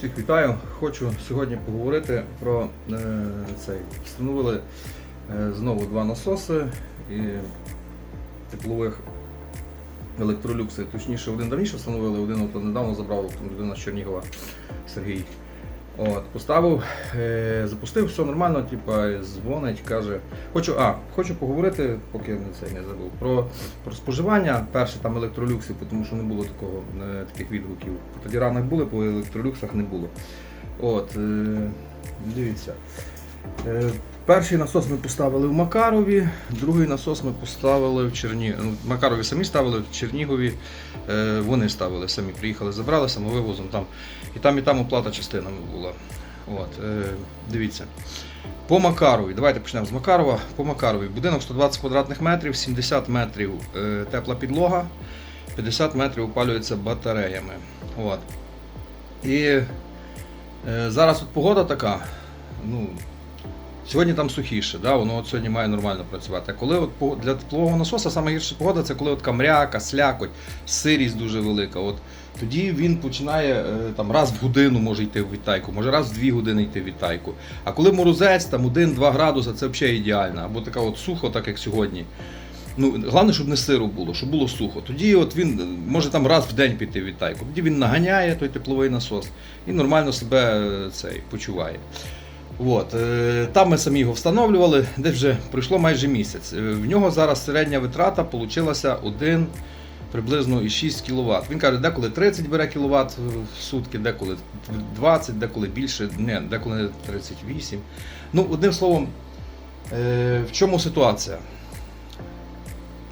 Всіх вітаю. Хочу сьогодні поговорити про е, цей. Встановили е, знову два насоси і теплових електролюксів. Точніше, один давніше встановили, один от недавно забрав людина з Чернігова Сергій. От, поставив, е, запустив, все нормально, типа, дзвонить, каже. Хочу, а, хочу поговорити, поки не це не забув, про, про споживання. Перше там електролюксів, тому що не було такого, е, таких відгуків. Тоді ранок були, по електролюксах не було. От, е, дивіться. Е, перший насос ми поставили в Макарові, другий насос ми поставили в Чернігові. Ну, Макарові самі ставили, в Чернігові е, вони ставили самі. Приїхали, забрали самовивозом там. І там, і там оплата частинами була. От, е, дивіться. По Макарові, давайте почнемо з Макарова. По Макарові. Будинок 120 квадратних метрів, 70 метрів е, тепла підлога, 50 метрів опалюється батареями. От. І е, зараз от погода така. Ну, Сьогодні там сухіше, да? воно от сьогодні має нормально працювати. А коли от для теплового насоса саме гірша погода, це коли от камряка, слякоть, сирість дуже велика. От тоді він починає е, там раз в годину може йти в відтайку, може раз в дві години йти в відтайку. А коли морозець, там 1-2 градуса, це взагалі ідеально. Або така от сухо, так як сьогодні. Ну, головне, щоб не сиро було, щоб було сухо. Тоді от він може там раз в день піти в відтайку. Тоді він наганяє той тепловий насос і нормально себе е, цей, почуває. От, е, там ми самі його встановлювали, десь вже пройшло майже місяць. Е, В нього зараз середня витрата вийшла 1 приблизно 6 кВт. Він каже, деколи 30 бере кВт в сутки, деколи 20, деколи більше, не, деколи 38. Ну, одним словом, е, в чому ситуація?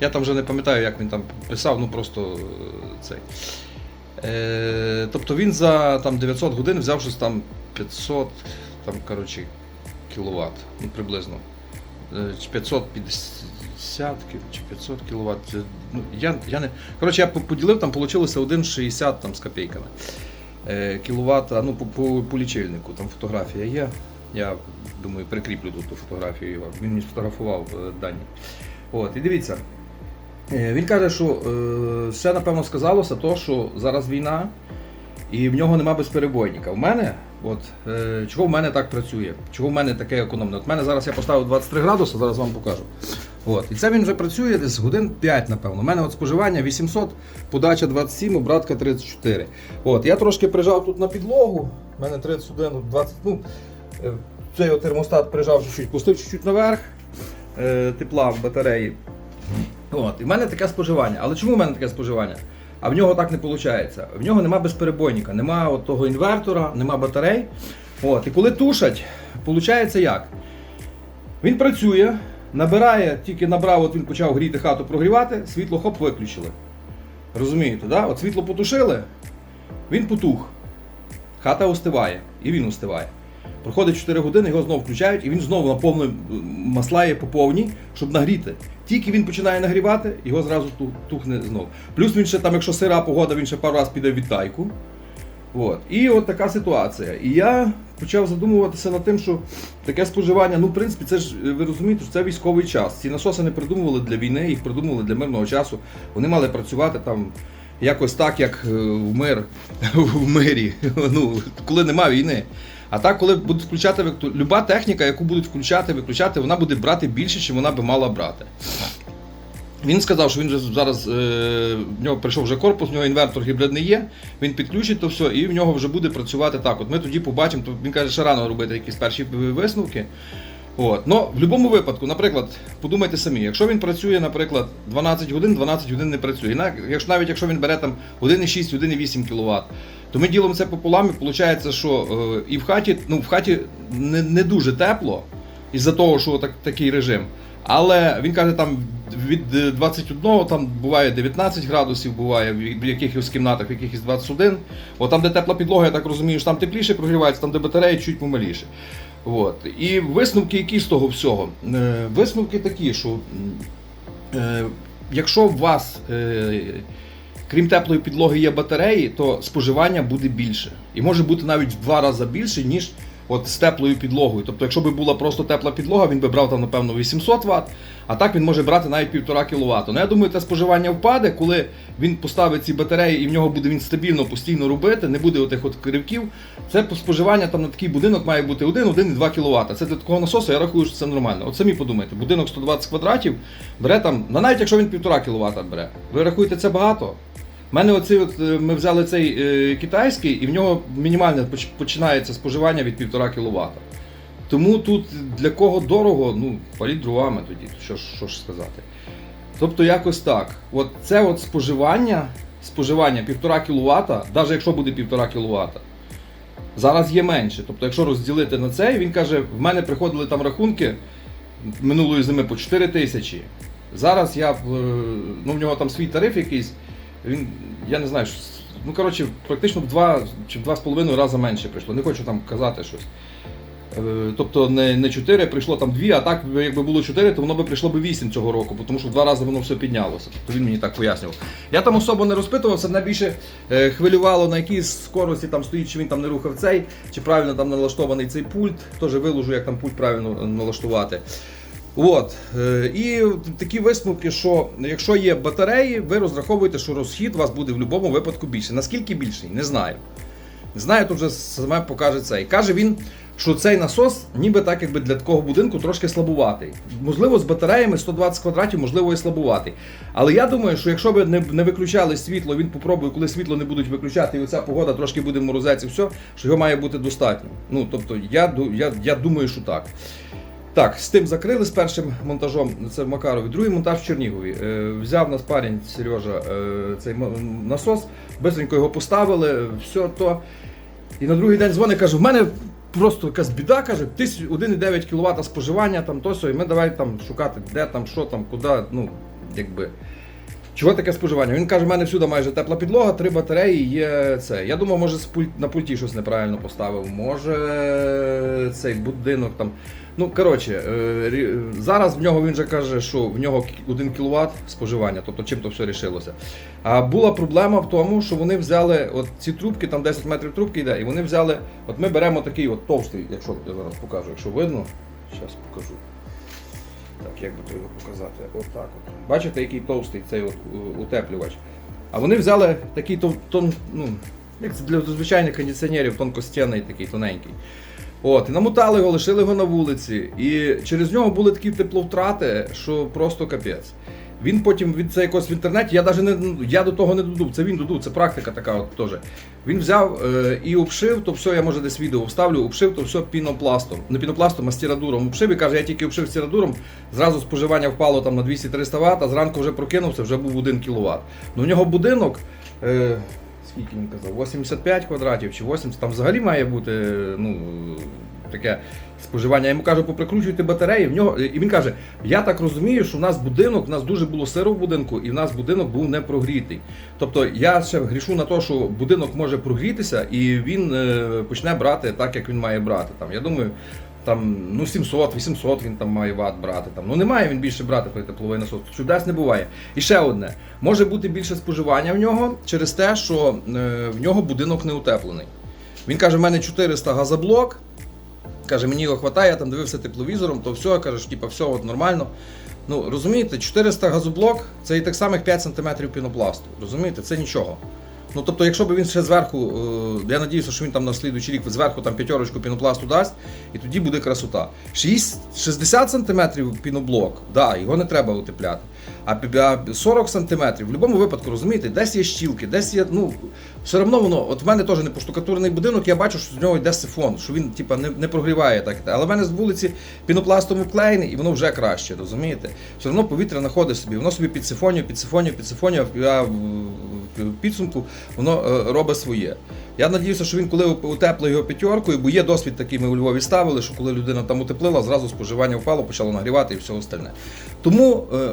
Я там вже не пам'ятаю, як він там писав, ну просто цей. Тобто він за там, 900 годин взяв щось там 500 там, коротше, кіловат, ну, приблизно. Е, 550 чи 500 кВт. Ну, я, я не... Коротше, я поділив, там вийшло 1,60 там, з копійками. Е, кіловат, ну, по, по, по лічильнику, там фотографія є. Я думаю, прикріплю тут ту фотографію його. Він мені сфотографував е, дані. От, і дивіться. Е, Він каже, що е, ще напевно сказалося то, що зараз війна, і в нього нема безперебойника. У мене, от е, чого в мене так працює, чого в мене таке економне. От мене зараз я поставив 23 градуси, зараз вам покажу. От, і це він вже працює десь годин 5, напевно. У мене от споживання 800, подача 27, обратка 34. От, я трошки прижав тут на підлогу. У мене 31, 20, ну, е, цей термостат прижав чуть-чуть, пустив чуть-чуть наверх е, тепла в батареї. От, і в мене таке споживання. Але чому в мене таке споживання? А в нього так не виходить. В нього нема безперебойника, нема от того інвертора, нема батарей. От, і коли тушать, виходить як? Він працює, набирає, тільки набрав, от він почав гріти хату прогрівати, світло хоп виключили. Розумієте, да? От світло потушили, він потух. Хата остиває, і він остиває. Проходить 4 години, його знову включають, і він знову наповнює маслає по повній, щоб нагріти. Тільки він починає нагрівати, його зразу тухне знову. Плюс він ще там, якщо сира погода, він ще пару разів піде в відтайку. От. І от така ситуація. І я почав задумуватися над тим, що таке споживання, ну, в принципі, це ж ви розумієте, що це військовий час. Ці насоси не придумували для війни, їх придумували для мирного часу. Вони мали працювати там якось так, як е, в мир в мирі, ну, коли немає війни. А так, коли будуть включати люба техніка, яку будуть включати, виключати, вона буде брати більше, ніж вона би мала брати. Він сказав, що він вже зараз е, в нього прийшов вже корпус, в нього інвертор гібридний є, він підключить то все, і в нього вже буде працювати так. От ми тоді побачимо, то він каже, що рано робити якісь перші висновки. От. Ну, в будь-якому випадку, наприклад, подумайте самі, якщо він працює, наприклад, 12 годин, 12 годин не працює. Якщо, навіть якщо він бере там 1,6, 1,8 кВт, то ми ділимо це пополам і виходить, що е, і в хаті, ну, в хаті не, не дуже тепло, із-за того, що так, такий режим. Але він каже, там від е, 21 там буває 19 градусів, буває в в якихось кімнатах, в якихось 21. От там, де тепла підлога, я так розумію, що там тепліше прогрівається, там, де батареї чуть помаліше. От. І висновки які з того всього? Е, Висновки такі, що е, якщо у вас, е, крім теплої підлоги, є батареї, то споживання буде більше. І може бути навіть в два рази більше, ніж от з теплою підлогою. Тобто, якщо б була просто тепла підлога, він би брав там, напевно, 800 Вт, а так він може брати навіть 1,5 кВт. Ну я думаю, те споживання впаде, коли він поставить ці батареї і в нього буде він стабільно постійно робити, не буде отих от кривків. Це споживання там на такий будинок має бути 1, 1,2 кВт. Це для такого насосу, я рахую, що це нормально. От самі подумайте, будинок 120 квадратів бере там, навіть якщо він 1,5 кВт бере, ви рахуєте це багато? У мене оцей от, е, ми взяли цей е, китайський, і в нього мінімальне починається споживання від 1,5 кВт. Тому тут для кого дорого, ну, паліть дровами тоді, що, що ж сказати. Тобто якось так. От це от споживання, споживання 1,5 кВт, навіть якщо буде 1,5 кВт, зараз є менше. Тобто, якщо розділити на це, він каже, в мене приходили там рахунки минулої зими по 4 тисячі. Зараз я, ну в нього там свій тариф якийсь, він, я не знаю, що- ну коротше, практично в два чи в два з половиною рази менше прийшло. Не хочу там казати щось. Е, Тобто не, не 4, прийшло там 2, а так якби було 4, то воно би прийшло б 8 цього року, тому що два рази воно все піднялося. Тобто він мені так пояснював. Я там особо не розпитувався, мене більше е, хвилювало, на якій скорості там стоїть, чи він там не рухав цей, чи правильно там налаштований цей пульт. Теж виложу, як там пульт правильно налаштувати. От. е, І такі висновки, що якщо є батареї, ви розраховуєте, що розхід у вас буде в будь-якому випадку більше. Наскільки більший? Не знаю. Не знаю, то вже саме покаже це. І каже він, що цей насос, ніби так, якби для такого будинку трошки слабуватий. Можливо, з батареями 120 квадратів, можливо, і слабуватий. Але я думаю, що якщо б не, не виключали світло, він попробує, коли світло не будуть виключати, і оця погода трошки буде морозець і все, що його має бути достатньо. Ну, тобто, я, я, я думаю, що так. Так, з тим закрили з першим монтажом, це в Макарові. Другий монтаж в Чернігові. Е, взяв нас парень Сережа е, цей насос, бистренько його поставили, все то. І на другий день дзвонить, каже, в мене просто якась біда, каже, тисяч- 1,9 кВт споживання, там то і ми давай там шукати, де там, що там, куди, ну, якби. Чого таке споживання? Він каже, в мене всюди майже тепла підлога, три батареї є це. Я думав, може на пульті щось неправильно поставив, може цей будинок там. Ну, коротше, е, зараз в нього він же каже, що в нього 1 кВт споживання, тобто чим то все рішилося. А була проблема в тому, що вони взяли от ці трубки, там 10 метрів трубки йде, і вони взяли, от ми беремо такий от товстий, якщо я зараз покажу, якщо видно, зараз покажу. Так, як би його показати? Отак от. Бачите, який товстий цей от утеплювач. А вони взяли такий тон, тон ну, як це для звичайних кондиціонерів, тонкостяний такий тоненький. От, намотали його, лишили його на вулиці. І через нього були такі тепловтрати, що просто капець. Він потім від це якось в інтернеті, я навіть не я до того не додув, це він додув, це практика така от теж. Він взяв е, і обшив, то все, я може десь відео вставлю, обшив то все пінопластом. Не пінопластом, а стірадуром. Обшив і каже, я тільки обшив стірадуром, зразу споживання впало там на 200-300 Вт, а зранку вже прокинувся, вже був 1 кВт. Ну в нього будинок. Е, скільки він казав, 85 квадратів чи 80, там взагалі має бути ну, таке споживання. Я йому кажу, поприкручуйте батареї. В нього, і він каже: я так розумію, що в нас будинок, в нас дуже було сиро в будинку, і в нас будинок був не прогрітий. Тобто я ще грішу на те, що будинок може прогрітися, і він е, почне брати так, як він має брати. Там, я думаю, там ну 700, 800 він там має ват брати. Там. Ну не має він більше брати той тепловий насос. Чудес не буває. І ще одне, може бути більше споживання в нього через те, що е, в нього будинок не утеплений. Він каже, в мене 400 газоблок. Каже, мені його хватає, я там дивився тепловізором, то все, каже, типу, все от нормально. Ну, розумієте, 400 газоблок це і так самих 5 см пінопласту. Розумієте, це нічого. Ну тобто, якщо б він ще зверху, е, я надіюся, що він там на слідуючий рік зверху там п'ятерочку пінопласту дасть, і тоді буде красота. 6, 60 см піноблок, да, його не треба утепляти. А пі- 40 см, в будь-якому випадку, розумієте, десь є щілки, десь є, ну, все одно воно, от в мене теж не поштукатурний будинок, я бачу, що з нього йде сифон, що він типа, не, не прогріває так. Але в мене з вулиці пінопластом вклеєний, і воно вже краще, розумієте? Все одно повітря знаходить собі, воно собі під сифонію, під сифонію, під сифонію, а в підсумку воно е, робить своє. Я надіюся, що він коли утеплив його п'ятеркою, бо є досвід такий, ми у Львові ставили, що коли людина там утеплила, зразу споживання впало, почало нагрівати і все остальне. Тому е,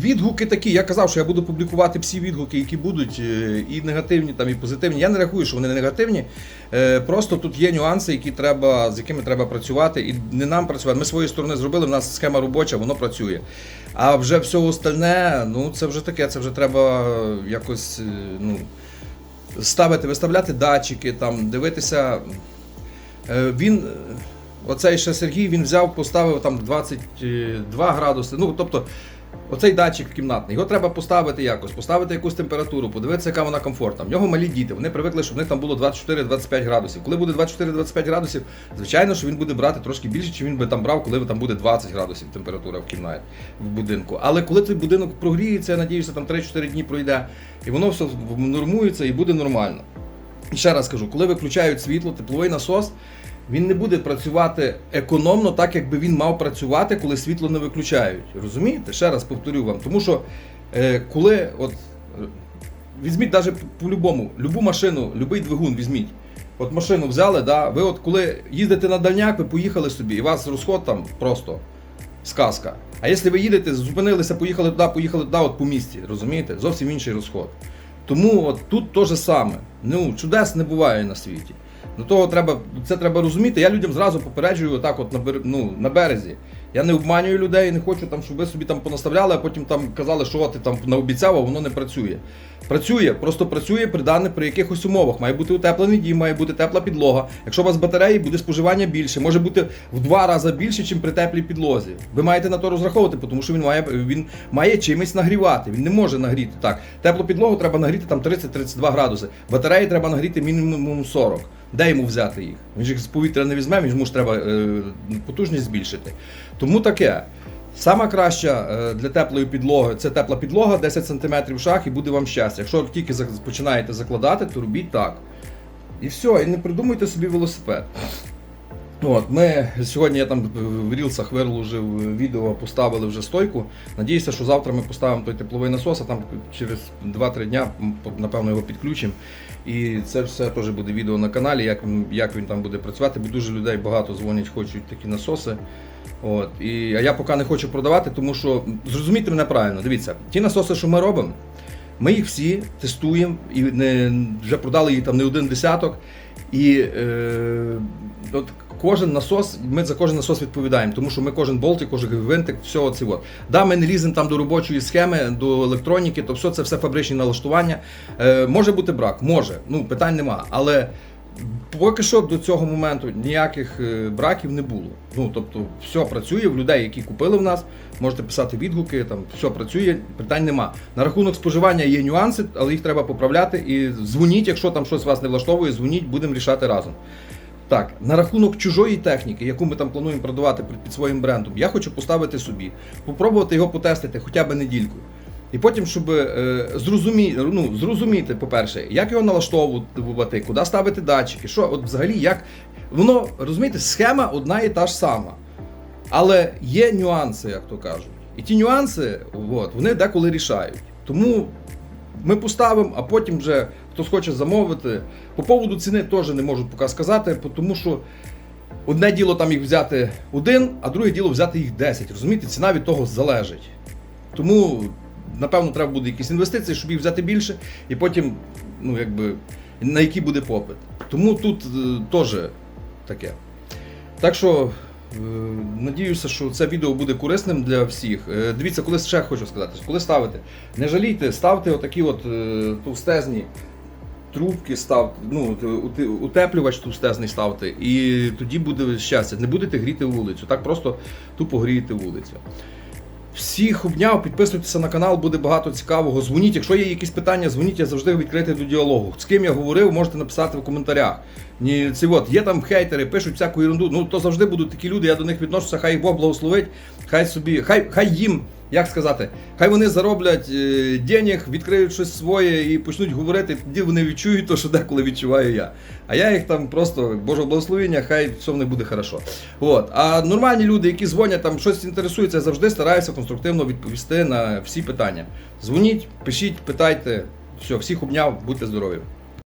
відгуки такі, я казав, що я буду публікувати всі відгуки, які будуть, е, і негативні, там, і позитивні. Я не рахую, що вони не негативні. Е, Просто тут є нюанси, які треба, з якими треба працювати, і не нам працювати. Ми своєї сторони зробили, в нас схема робоча, воно працює. А вже все остальне, ну це вже таке, це вже треба якось ну, ставити, виставляти датчики, там, дивитися. Е, Він, е, оцей ще Сергій, він взяв, поставив там 22 градуси. Ну, тобто, оцей датчик кімнатний, його треба поставити якось, поставити якусь температуру, подивитися, яка вона комфортна. В нього малі діти, вони привикли, щоб в них там було 24-25 градусів. Коли буде 24-25 градусів, звичайно, що він буде брати трошки більше, чи він би там брав, коли там буде 20 градусів температура в кімнаті в будинку. Але коли цей будинок прогріється, я надіюся, там 3-4 дні пройде, і воно все нормується і буде нормально. І ще раз кажу, коли виключають світло, тепловий насос, він не буде працювати економно, так якби він мав працювати, коли світло не виключають. Розумієте? Ще раз повторю вам. Тому що е, коли от візьміть навіть по-любому, любу машину, любий двигун візьміть. От машину взяли, да, ви от коли їздите на дальняк, ви поїхали собі, і у вас розход там просто сказка. А якщо ви їдете, зупинилися, поїхали туди, поїхали туди, от по місті, розумієте? Зовсім інший розход. Тому от тут те же саме. Ну, чудес не буває на світі. До того треба, це треба розуміти. Я людям зразу попереджую отак, от на, ну, на березі. Я не обманюю людей, не хочу, там, щоб ви собі там понаставляли, а потім там казали, що ти там наобіцяв, а воно не працює. Працює, просто працює при даних при якихось умовах. Має бути утеплений дім, має бути тепла підлога. Якщо у вас батареї, буде споживання більше, може бути в два рази більше, ніж при теплій підлозі. Ви маєте на то розраховувати, тому що він має, він має чимось нагрівати. Він не може нагріти так. Теплу підлогу треба нагріти там 30-32 градуси. Батареї треба нагріти мінімум 40. Де йому взяти їх? Він ж їх з повітря не візьме, він ж треба е, потужність збільшити. Тому таке. Сама краща е, для теплої підлоги це тепла підлога, 10 см шах і буде вам щастя. Якщо тільки починаєте закладати, то робіть так. І все, і не придумуйте собі велосипед. От, ми сьогодні я там в рілсах виложив відео, поставили вже стойку. Надіюся, що завтра ми поставимо той тепловий насос, а там через 2-3 дня напевно його підключимо. І це все теж буде відео на каналі, як, як він там буде працювати, бо дуже людей багато дзвонять, хочуть такі насоси. От. І, а я поки не хочу продавати, тому що зрозумійте мене правильно. Дивіться, ті насоси, що ми робимо, ми їх всі тестуємо і не, вже продали їх там не один десяток. І е, от кожен насос, ми за кожен насос відповідаємо, тому що ми кожен болтик, кожен гвинтик, все оце от. Да, ми не ліземо там до робочої схеми, до електроніки, то все це все фабричні налаштування. Е, може бути брак, може, ну питань нема. Але поки що до цього моменту ніяких е, браків не було. Ну тобто, все працює в людей, які купили в нас. Можете писати відгуки, там все працює, питань нема. На рахунок споживання є нюанси, але їх треба поправляти. І дзвоніть, якщо там щось вас не влаштовує, дзвоніть, будемо рішати разом. Так, на рахунок чужої техніки, яку ми там плануємо продавати під, своїм брендом, я хочу поставити собі, попробувати його потестити хоча б недільку. І потім, щоб е, зрозумі, ну, зрозуміти, по-перше, як його налаштовувати, куди ставити датчики, що от взагалі як. Воно, розумієте, схема одна і та ж сама. Але є нюанси, як то кажуть. І ті нюанси, от, вони деколи рішають. Тому ми поставимо, а потім вже хтось хоче замовити. По поводу ціни теж не можу поки сказати, тому що одне діло там їх взяти один, а друге діло взяти їх 10. Розумієте, ціна від того залежить. Тому, напевно, треба буде якісь інвестиції, щоб їх взяти більше, і потім, ну, якби, на який буде попит. Тому тут е, теж таке. Так що. е, Надіюся, що це відео буде корисним для всіх. Е, Дивіться, коли ще хочу сказати, коли ставите, не жалійте, ставте отакі от товстезні трубки, ставте, ну, утеплювач товстезний ставте, і тоді буде щастя. Не будете гріти вулицю, так просто тупо грієте вулицю. Всіх обняв, підписуйтеся на канал, буде багато цікавого. Дзвоніть, якщо є якісь питання, дзвоніть, я завжди відкритий до діалогу. З ким я говорив, можете написати в коментарях. Ні, ці от, є там хейтери, пишуть всяку ерунду. Ну то завжди будуть такі люди, я до них відношуся, хай Бог благословить, хай собі, хай, хай їм, як сказати, хай вони зароблять е, денег, відкриють щось своє і почнуть говорити, тоді вони відчують те, що деколи відчуваю я. А я їх там просто Божого благословення, хай все в них буде хорошо. От. А нормальні люди, які дзвонять, там щось інтересуються, завжди стараюся конструктивно відповісти на всі питання. Дзвоніть, пишіть, питайте. Все, всіх обняв, будьте здорові.